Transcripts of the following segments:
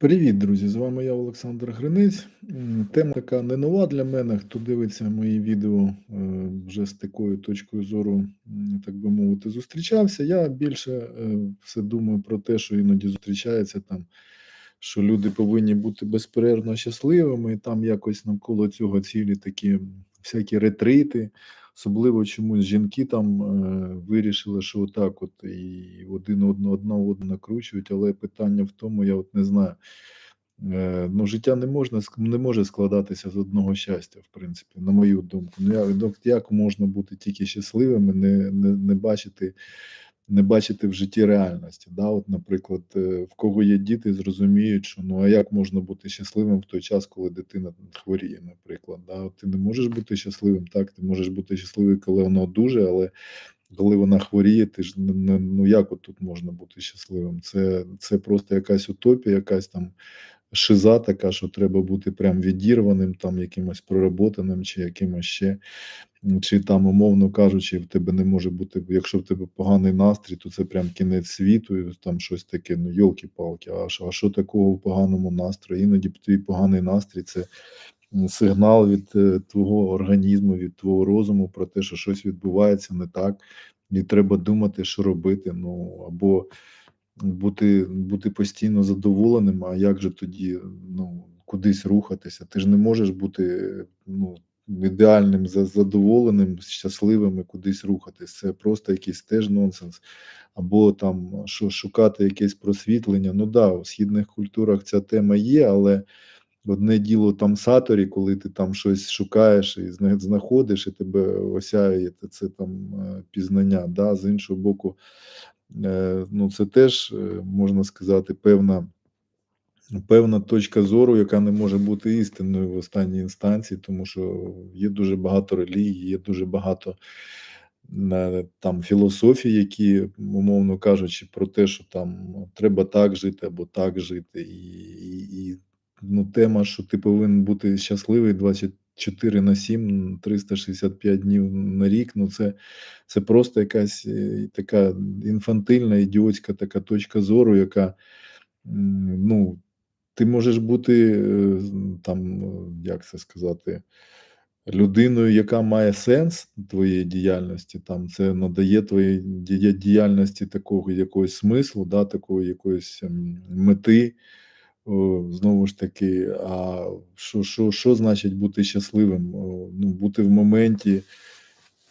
Привіт, друзі! З вами я, Олександр Гринець. Тема така не нова для мене. Хто дивиться мої відео е, вже з такою точкою зору, так би мовити, зустрічався. Я більше е, все думаю про те, що іноді зустрічається там, що люди повинні бути безперервно щасливими, і там якось навколо цього цілі такі всякі ретрити. Особливо чомусь жінки там е, вирішили, що отак от і один одного одна накручують, але питання в тому, я от не знаю. Е, ну, життя не можна не може складатися з одного щастя, в принципі, на мою думку. Ну, я, ну, як можна бути тільки щасливим не, не, не бачити, не бачити в житті реальності. Да? От, наприклад, е, в кого є діти, зрозуміють, що ну а як можна бути щасливим в той час, коли дитина хворіє, наприклад. Да? От Ти не можеш бути щасливим, так, ти можеш бути щасливий, коли вона одужає, але коли вона хворіє, ти ж не- ну як от тут можна бути щасливим? Це, це просто якась утопія, якась там шиза така, що треба бути прям відірваним, там якимось проработаним, чи якимось ще, чи там, умовно кажучи, в тебе не може бути, якщо в тебе поганий настрій, то це прям кінець світу, і там щось таке, ну йолки-палки, а що, а що такого в поганому настрої? Іноді твій поганий настрій це сигнал від е, твого організму, від твого розуму про те, що щось відбувається не так, і треба думати, що робити. Ну або бути бути постійно задоволеним, а як же тоді, ну, кудись рухатися? Ти ж не можеш бути, ну, ідеальним, задоволеним, щасливим і кудись рухатись. Це просто якийсь теж нонсенс. Або там шукати якесь просвітлення. Ну да, у східних культурах ця тема є, але одне діло там саторі, коли ти там щось шукаєш і знаходиш, і тебе осяє це там, е, пізнання. Да? З іншого боку, ну, це теж, е, можна сказати, певна певна точка зору, яка не може бути істинною в останній інстанції, тому що є дуже багато релігій, є дуже багато е, там філософій, які, умовно кажучи, про те, що там треба так жити або так жити, і, і, і ну, тема, що ти повинен бути щасливий 24 на 7, 365 днів на рік. Ну, це, це просто якась е, така інфантильна, ідіотська така точка зору, яка ну, ти можеш бути е, там, е, як це сказати, людиною, яка має сенс твоєї діяльності, там це надає твоїй діяльності такого якогось смислу, да, такої якоїсь ем, мети. Знову ж таки, а що, що, що значить бути щасливим? Ну, бути в моменті.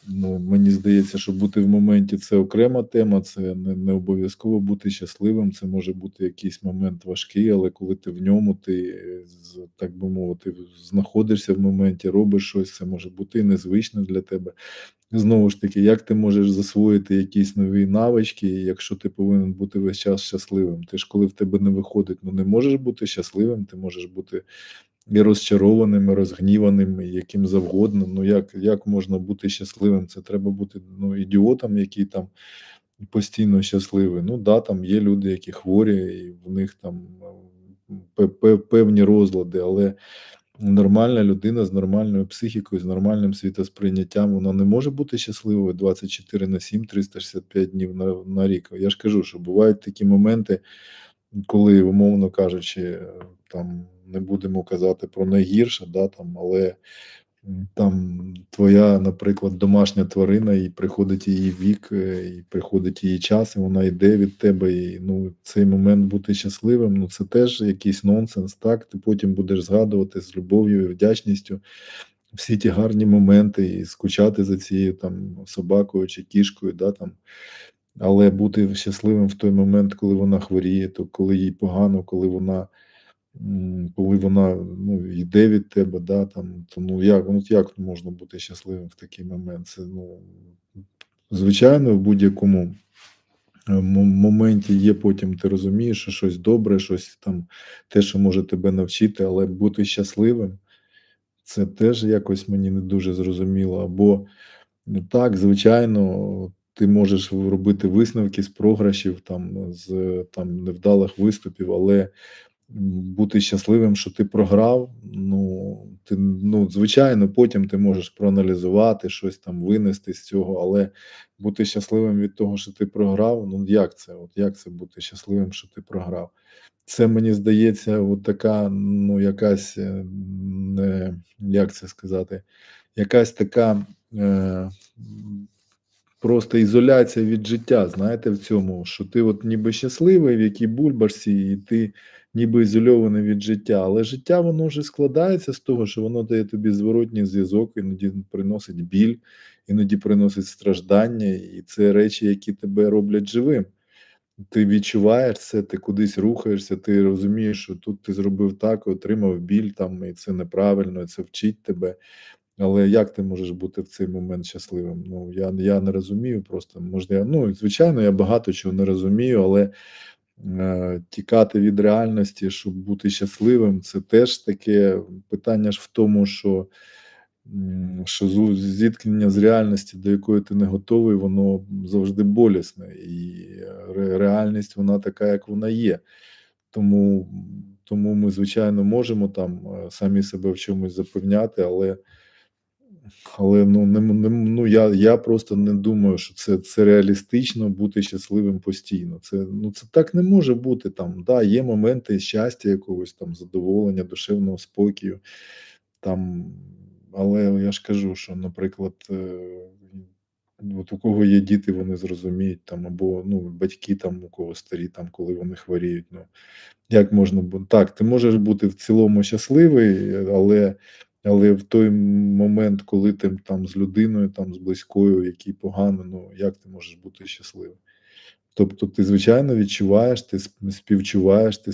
Ну, мені здається, що бути в моменті це окрема тема, це не, не обов'язково бути щасливим. Це може бути якийсь момент важкий, але коли ти в ньому, ти так би мовити, знаходишся в моменті, робиш щось, це може бути і незвично для тебе. Знову ж таки, як ти можеш засвоїти якісь нові навички, якщо ти повинен бути весь час щасливим? Ти ж коли в тебе не виходить, ну не можеш бути щасливим, ти можеш бути і розчарованим, і розгніваним, яким завгодно. Ну як як можна бути щасливим? Це треба бути ну, ідіотом, який там постійно щасливий. Ну да, там є люди, які хворі, і в них там пе- пе- певні розлади, але нормальна людина з нормальною психікою, з нормальним світосприйняттям, вона не може бути щасливою 24 на 7, 365 днів на, на рік. Я ж кажу, що бувають такі моменти, коли, умовно кажучи, там не будемо казати про найгірше, да, там, але там твоя, наприклад, домашня тварина, і приходить її вік, е, і приходить її час, і вона йде від тебе. І ну, цей момент бути щасливим, ну це теж якийсь нонсенс. Так, ти потім будеш згадувати з любов'ю і вдячністю всі ті гарні моменти, і скучати за цією там собакою чи кішкою, да, там. Але бути щасливим в той момент, коли вона хворіє, то коли їй погано, коли вона коли вона ну, йде від тебе, да, там, то ну як, ну, як можна бути щасливим в такий момент? Це ну, звичайно, в будь-якому е, моменті є потім, ти розумієш, що щось добре, щось там, те, що може тебе навчити, але бути щасливим, це теж якось мені не дуже зрозуміло. Або Ну так, звичайно, ти можеш робити висновки з програшів, там, з там невдалих виступів, але бути щасливим, що ти програв. Ну, ти, ну, звичайно, потім ти можеш проаналізувати щось там, винести з цього, але бути щасливим від того, що ти програв, ну як це? От як це бути щасливим, що ти програв? Це мені здається, от така, ну, якась, е, не, як це сказати, якась така е, просто ізоляція від життя, знаєте, в цьому, що ти от ніби щасливий, в якій бульбашці, і ти ніби ізольований від життя. Але життя воно вже складається з того, що воно дає тобі зворотній зв'язок, іноді приносить біль, іноді приносить страждання, і це речі, які тебе роблять живим. Ти відчуваєш це, ти кудись рухаєшся, ти розумієш, що тут ти зробив так, отримав біль там, і це неправильно, і це вчить тебе. Але як ти можеш бути в цей момент щасливим? Ну я я не розумію. Просто можна ну звичайно, я багато чого не розумію, але тікати від реальності, щоб бути щасливим, це теж таке питання ж в тому, що що зіткнення з реальності, до якої ти не готовий, воно завжди болісне, і реальність вона така, як вона є. Тому, тому ми, звичайно, можемо там е, самі себе в чомусь запевняти, але, але ну, не, не, ну, я, я просто не думаю, що це, це реалістично бути щасливим постійно. Це, ну, це так не може бути. Там, да, є моменти щастя, якогось там задоволення, душевного спокою. Там, але я ж кажу, що, наприклад, е, от у кого є діти, вони зрозуміють там, або ну, батьки там, у кого старі, там, коли вони хворіють. Ну, як можна? Так, ти можеш бути в цілому щасливий, але, але в той момент, коли ти там з людиною, там з близькою, який погано, ну як ти можеш бути щасливим? Тобто, ти звичайно відчуваєш, ти сп- співчуваєш, ти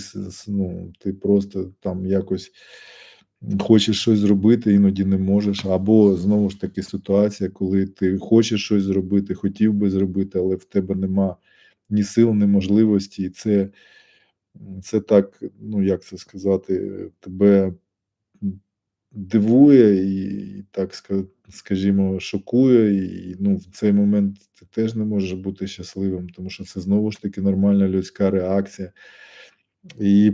ну, ти просто там якось хочеш щось зробити, іноді не можеш. Або знову ж таки ситуація, коли ти хочеш щось зробити, хотів би зробити, але в тебе нема ні сил, ні можливості, і це, це так, ну як це сказати, тебе дивує і так скажімо, шокує. І ну, в цей момент ти теж не можеш бути щасливим, тому що це знову ж таки нормальна людська реакція. І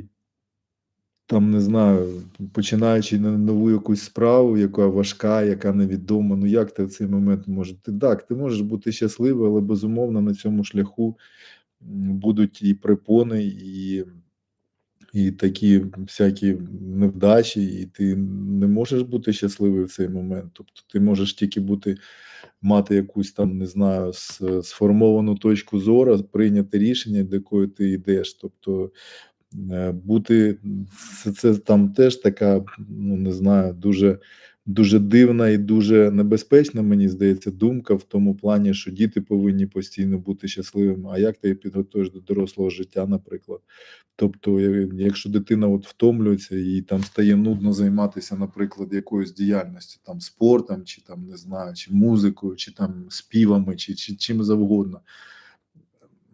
там не знаю, починаючи на нову якусь справу, яка важка, яка невідома. Ну як ти в цей момент можеш? Ти так, ти можеш бути щасливий, але безумовно на цьому шляху будуть і препони, і, і такі всякі невдачі, і ти не можеш бути щасливий в цей момент. Тобто ти можеш тільки бути, мати якусь там, не знаю, сформовану точку зору, прийняти рішення, до якої ти йдеш. Тобто Е, бути це, це там теж така, ну не знаю, дуже дуже дивна і дуже небезпечна, мені здається, думка в тому плані, що діти повинні постійно бути щасливими. А як ти підготуєш до дорослого життя, наприклад? Тобто, якщо дитина от втомлюється і там стає нудно займатися, наприклад, якоюсь діяльністю, там спортом, чи там не знаю, чи музикою, чи там співами, чи, чи чим завгодно.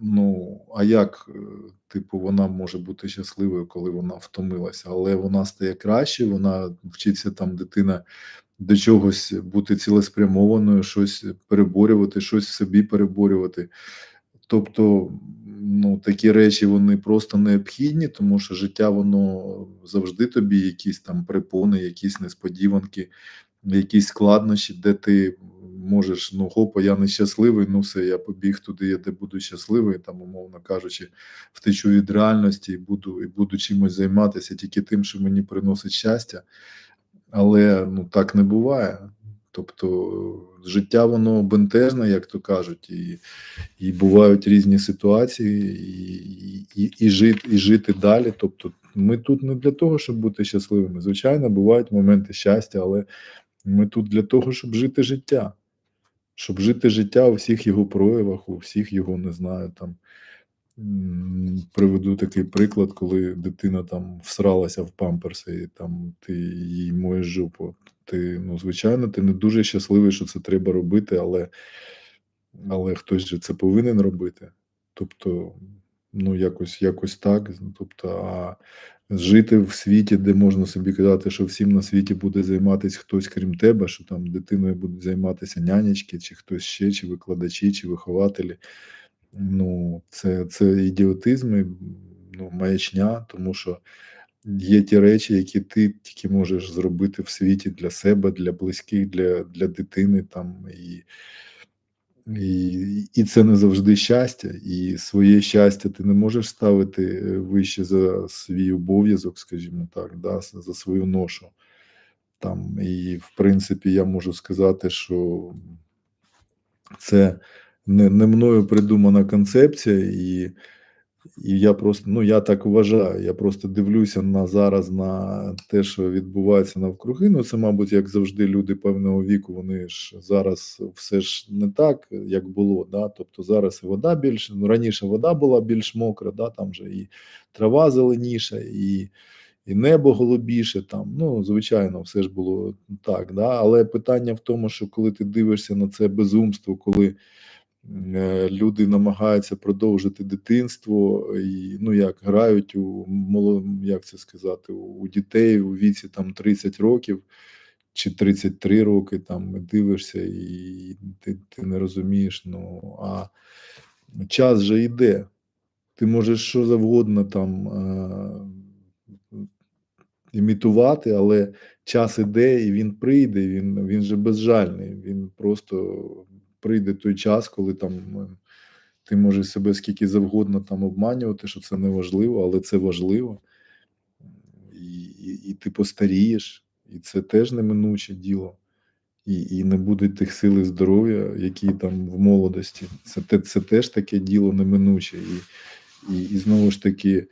Ну, а як, е, типу, вона може бути щасливою, коли вона втомилася, але вона стає краще, вона вчиться там дитина до чогось бути цілеспрямованою, щось переборювати, щось в собі переборювати. Тобто, ну, такі речі вони просто необхідні, тому що життя воно завжди тобі якісь там препони, якісь несподіванки, якісь складнощі, де ти можеш, ну хопа, я нещасливий, ну все, я побіг туди, я де буду щасливий, там, умовно кажучи, втечу від реальності і буду, і буду чимось займатися тільки тим, що мені приносить щастя. Але ну так не буває. Тобто життя воно бентежне, як то кажуть, і і бувають різні ситуації, і і, і, жити, і жити далі. Тобто, ми тут не для того, щоб бути щасливими. Звичайно, бувають моменти щастя, але ми тут для того, щоб жити життя, щоб жити життя у всіх його проявах, у всіх його, не знаю, там. Приведу такий приклад, коли дитина там всралася в памперси, і там ти їй моєш жопу. Ти, ну, звичайно, ти не дуже щасливий, що це треба робити, але, але хтось же це повинен робити. Тобто, ну, якось, якось так. Тобто, а жити в світі, де можна собі казати, що всім на світі буде займатися хтось крім тебе, що там дитиною будуть займатися нянечки, чи хтось ще, чи викладачі, чи вихователі. Ну, це, це ідіотизм, і, ну, маячня, тому що є ті речі, які ти тільки можеш зробити в світі для себе, для близьких, для, для дитини там і. І, і це не завжди щастя, і своє щастя ти не можеш ставити е, вище за свій обов'язок, скажімо так, да, за свою ношу. Там, І, в принципі, я можу сказати, що це не, не мною придумана концепція, і і я просто ну я так вважаю. Я просто дивлюся на зараз на те, що відбувається навкруги. Ну це, мабуть, як завжди, люди певного віку. Вони ж зараз все ж не так, як було. Да? Тобто зараз і вода більше. Ну раніше вода була більш мокра, да там же і трава зеленіша, і і небо голубіше. Там ну звичайно, все ж було так. Да? Але питання в тому, що коли ти дивишся на це безумство, коли. Е, люди намагаються продовжити дитинство і ну як грають у як це сказати, у дітей у віці там 30 років чи 33 роки. Там дивишся, і ти, ти не розумієш. Ну а час же йде. Ти можеш що завгодно там е, імітувати, але час іде і він прийде. Він він же безжальний. Він просто прийде той час, коли там е, ти можеш себе скільки завгодно там обманювати, що це не важливо, але це важливо, і, і, і ти постарієш, і це теж неминуче діло. І і не буде тих сил і здоров'я, які там в молодості. Це це теж таке діло неминуче. І, і, і знову ж таки.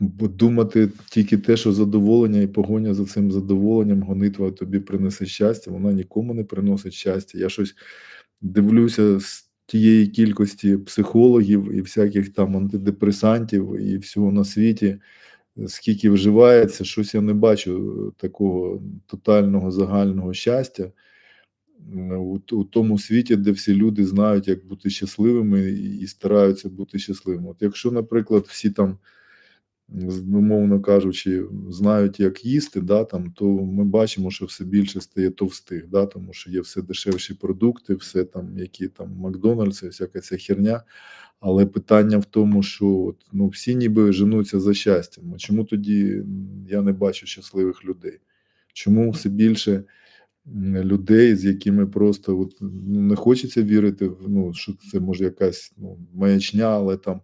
Думати тільки те, що задоволення і погоня за цим задоволенням, гонитва тобі принесе щастя, вона нікому не приносить щастя. Я щось дивлюся з тієї кількості психологів і всяких там антидепресантів і всього на світі, скільки вживається, щось я не бачу такого тотального загального щастя у, у тому світі, де всі люди знають, як бути щасливими і стараються бути щасливими. От якщо, наприклад, всі там умовно кажучи, знають, як їсти, да, там, то ми бачимо, що все більше стає товстих, да, тому що є все дешевші продукти, все там, які там Макдональдс, всяка ця херня. Але питання в тому, що от, ну, всі ніби женуться за щастям. Чому тоді я не бачу щасливих людей? Чому все більше людей, з якими просто от, ну, не хочеться вірити, ну, що це може якась ну, маячня, але там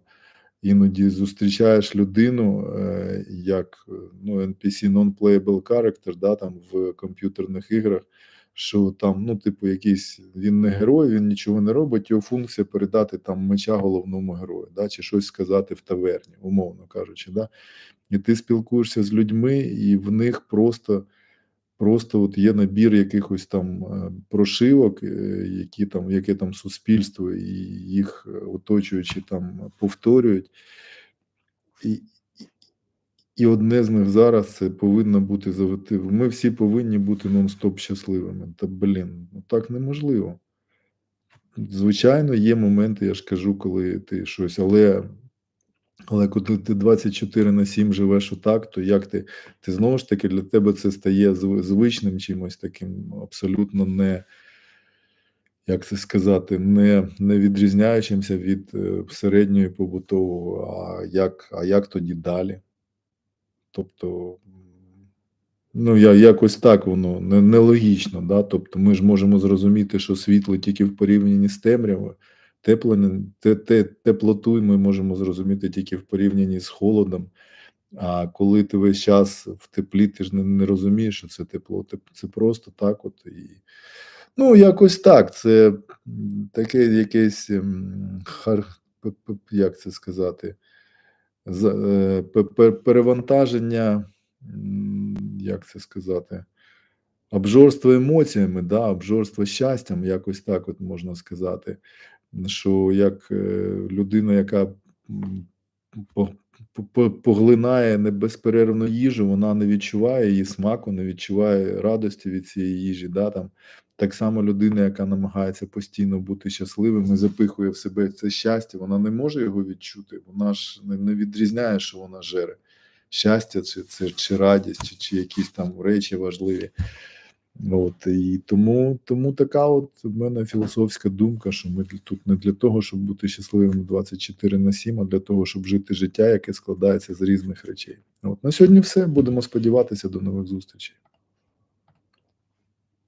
іноді зустрічаєш людину е, як ну, NPC non-playable character, да, там в комп'ютерних іграх, що там, ну, типу, якийсь він не герой, він нічого не робить, його функція передати там меча головному герою, да, чи щось сказати в таверні, умовно кажучи. Да. І ти спілкуєшся з людьми, і в них просто. Просто от є набір якихось там е, прошивок, е, які там, яке там суспільство і їх оточуючи там повторюють. І одне з них зараз це повинно бути завити. Ми всі повинні бути нон-стоп щасливими. Та блін, ну так неможливо. Звичайно, є моменти, я ж кажу, коли ти щось, але але коли ти 24 на 7 живеш отак, то як ти ти знову ж таки для тебе це стає звичним чимось таким абсолютно не, як це сказати, не не відрізняючимся від е, середньої побутового, а як а як тоді далі? Тобто, ну я якось так воно нелогічно. да? Тобто ми ж можемо зрозуміти, що світло тільки в порівнянні з темрявою. Тепло, те, те, теплоту ми можемо зрозуміти тільки в порівнянні з холодом. А коли ти весь час в теплі, ти ж не, не розумієш, що це тепло. Це просто так. от і Ну, якось так. Це таке якесь як це сказати, е, перевантаження, як це сказати, обжорство емоціями, да, обжорство щастям, якось так от можна сказати що як е, людина, яка поглинає небезперервну їжу, вона не відчуває її смаку, не відчуває радості від цієї їжі. Да, там. Так само людина, яка намагається постійно бути щасливим і запихує в себе це щастя, вона не може його відчути. Вона ж не відрізняє, що вона жере. Щастя, чи це чи радість, чи, чи якісь там речі важливі. От і тому, тому така от в мене філософська думка, що ми тут не для того, щоб бути щасливими 24 на 7, а для того, щоб жити життя, яке складається з різних речей. От на сьогодні все. Будемо сподіватися до нових зустрічей.